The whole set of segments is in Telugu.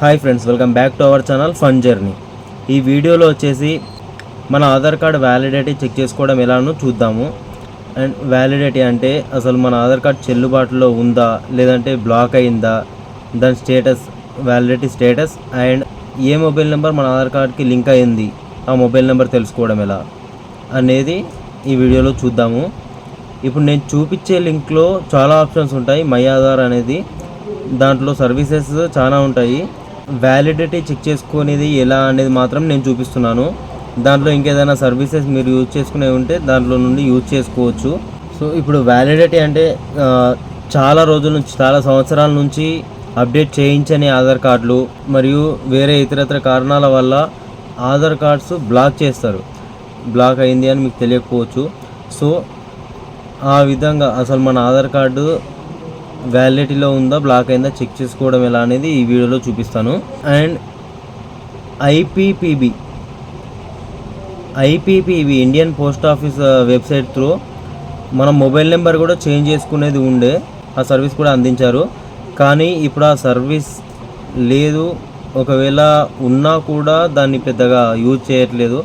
Hi friends welcome back to our channel fun journey. ఈ వీడియోలో వచ్చేసి మన ఆధార్ కార్డ్ వ్యాలిడిటీ చెక్ చేసుకోవడం ఎలానో చూద్దాము. అండ్ వ్యాలిడిటీ అంటే అసలు మన ఆధార్ కార్డ్ చెల్లుబాటులో ఉందా లేదంటే బ్లాక్ అయిందా దాని status validity status and a mobile number మన ఆధార్ కార్డ్కి లింక్ అయింది ఆ మొబైల్ నెంబర్ తెలుసుకోవడం ఎలా అనేది ఈ వీడియోలో చూద్దాము. ఇప్పుడు నేను చూపించే లింక్లో చాలా ఆప్షన్స్ ఉంటాయి మై ఆధార్ అనేది. దాంట్లో సర్వీసెస్ చాలా ఉంటాయి. వ్యాలిడిటీ చెక్ చేసుకునేది ఎలా అనేది మాత్రం నేను చూపిస్తున్నాను. దాంట్లో ఇంకేదైనా సర్వీసెస్ మీరు యూజ్ చేసుకునే ఉంటే దాంట్లో నుండి యూజ్ చేసుకోవచ్చు. సో ఇప్పుడు వ్యాలిడిటీ అంటే చాలా రోజుల నుంచి చాలా సంవత్సరాల నుంచి అప్డేట్ చేయించని ఆధార్ కార్డులు మరియు వేరే ఇతరత్ర కారణాల వల్ల ఆధార్ కార్డ్స్ బ్లాక్ చేస్తారు. బ్లాక్ అయింది అని మీకు తెలియకపోవచ్చు. సో ఆ విధంగా అసలు మన ఆధార్ కార్డు వ్యాలిడిటీలో ఉందా బ్లాక్ అయిందా చెక్ చేసుకోవడం ఎలా అనేది ఈ వీడియోలో చూపిస్తాను. And IPPB IPPB Indian post office website through మన మొబైల్ నెంబర్ కూడా చేంజ్ చేసుకునేది ఉండే ఆ సర్వీస్ కూడా అందించారు. కానీ ఇప్పుడు ఆ సర్వీస్ లేదు ఒకవేళ ఉన్నా కూడా దాన్ని పెద్దగా యూజ్ చేయట్లేదు.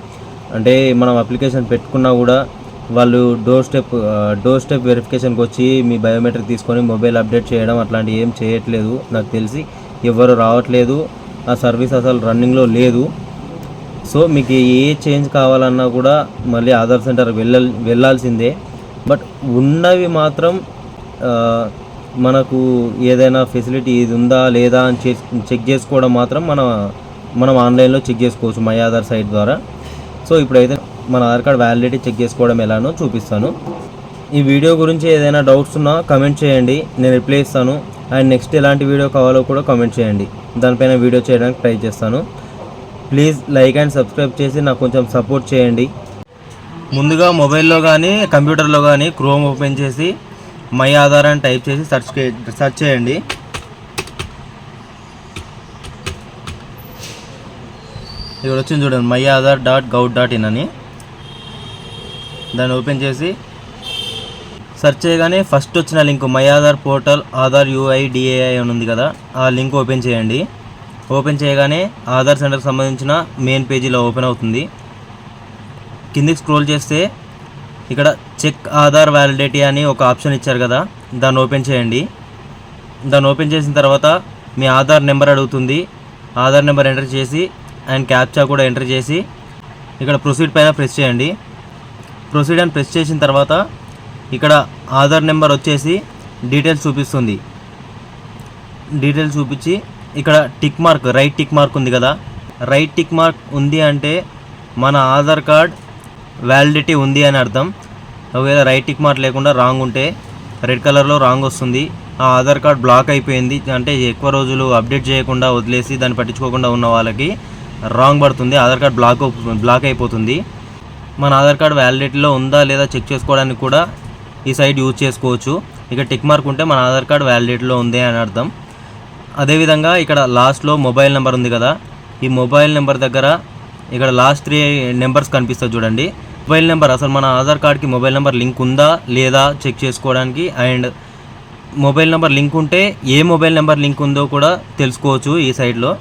అంటే మనం అప్లికేషన్ పెట్టుకున్నా కూడా వాళ్ళు డోర్ స్టెప్ డోర్ స్టెప్ వెరిఫికేషన్కి వచ్చి మీ బయోమెట్రిక్ తీసుకొని మొబైల్ అప్డేట్ చేయడం అట్లాంటివి ఏం చేయట్లేదు. నాకు తెలిసి ఎవరు రావట్లేదు. ఆ సర్వీస్ అసలు రన్నింగ్లో లేదు. సో మీకు ఏ చేంజ్ కావాలన్నా కూడా మళ్ళీ ఆధార్ సెంటర్ వెళ్ళ వెళ్ళాల్సిందే. బట్ ఉన్నవి మాత్రం మనకు ఏదైనా ఫెసిలిటీ ఇది ఉందా లేదా అని చెక్ చేసుకోవడం మాత్రం మన మనం ఆన్లైన్లో చెక్ చేసుకోవచ్చు మై ఆధార్ సైట్ ద్వారా. సో ఇప్పుడైతే మన ఆధార్ కార్డ్ వ్యాలిడిటీ చెక్ చేసుకోవడం ఎలానో చూపిస్తాను. ఈ వీడియో గురించి ఏదైనా డౌట్స్ ఉన్నా కమెంట్ చేయండి. నేను రిప్లై ఇస్తాను. అండ్ నెక్స్ట్ ఎలాంటి వీడియో కావాలో కూడా కమెంట్ చేయండి. దానిపైన వీడియో చేయడానికి ట్రై చేస్తాను. ప్లీజ్ లైక్ అండ్ సబ్స్క్రైబ్ చేసి నాకు కొంచెం సపోర్ట్ చేయండి. ముందుగా మొబైల్లో కానీ కంప్యూటర్లో కానీ క్రోమ్ ఓపెన్ చేసి మై ఆధార్ అని టైప్ చేసి సెర్చ్ సెర్చ్ చేయండి. ఇక్కడ వచ్చింది చూడండి my Aadhaar dot gov dot in అని. దాన్ని ఓపెన్ చేసి సెర్చ్ చేయగానే ఫస్ట్ వచ్చిన link my Aadhaar portal Aadhaar UIDAI అని ఉంది కదా ఆ లింక్ ఓపెన్ చేయండి. ఓపెన్ చేయగానే ఆధార్ సెంటర్కి సంబంధించిన మెయిన్ పేజీలో ఓపెన్ అవుతుంది. కిందికి స్క్రోల్ చేస్తే ఇక్కడ చెక్ ఆధార్ వ్యాలిడిటీ అని ఒక ఆప్షన్ ఇచ్చారు కదా దాన్ని ఓపెన్ చేయండి. దాన్ని ఓపెన్ చేసిన తర్వాత మీ ఆధార్ నెంబర్ అడుగుతుంది. ఆధార్ నెంబర్ ఎంటర్ చేసి అండ్ క్యాప్చా కూడా ఎంటర్ చేసి ఇక్కడ ప్రొసీడ్ పైన ప్రెస్ చేయండి. ప్రొసీడ్ అని ప్రెస్ చేసిన తర్వాత ఇక్కడ ఆధార్ నెంబర్ వచ్చేసి డీటెయిల్స్ చూపిస్తుంది. డీటెయిల్స్ చూపించి ఇక్కడ tick mark right tick mark ఉంది కదా. రైట్ టిక్ మార్క్ ఉంది అంటే మన ఆధార్ కార్డ్ వ్యాలిడిటీ ఉంది అని అర్థం. ఒకవేళ రైట్ టిక్ మార్క్ లేకుండా రాంగ్ ఉంటే రెడ్ కలర్లో రాంగ్ వస్తుంది. ఆ ఆధార్ కార్డ్ బ్లాక్ అయిపోయింది. అంటే ఎక్కువ రోజులు అప్డేట్ చేయకుండా వదిలేసి దాన్ని పట్టించుకోకుండా ఉన్న వాళ్ళకి రాంగ్ పడుతుంది. ఆధార్ కార్డ్ బ్లాక్ బ్లాక్ అయిపోతుంది. మన ఆధార్ కార్డ్ వ్యాలిడిటీలో ఉందా లేదా చెక్ చేసుకోవడానికి కూడా ఈ సైట్ యూజ్ చేసుకోవచ్చు. ఇక టిక్ మార్క్ ఉంటే మన ఆధార్ కార్డ్ వ్యాలిడిటీలో ఉంది అని అర్థం. అదేవిధంగా ఇక్కడ లాస్ట్లో మొబైల్ నెంబర్ ఉంది కదా. ఈ మొబైల్ నెంబర్ దగ్గర ఇక్కడ లాస్ట్ త్రీ నెంబర్స్ కనిపిస్తుంది చూడండి. మొబైల్ నెంబర్ అసలు మన ఆధార్ కార్డ్కి మొబైల్ నెంబర్ లింక్ ఉందా లేదా చెక్ చేసుకోవడానికి అండ్ మొబైల్ నెంబర్ లింక్ ఉంటే ఏ మొబైల్ నెంబర్ లింక్ ఉందో కూడా తెలుసుకోవచ్చు ఈ సైట్లో.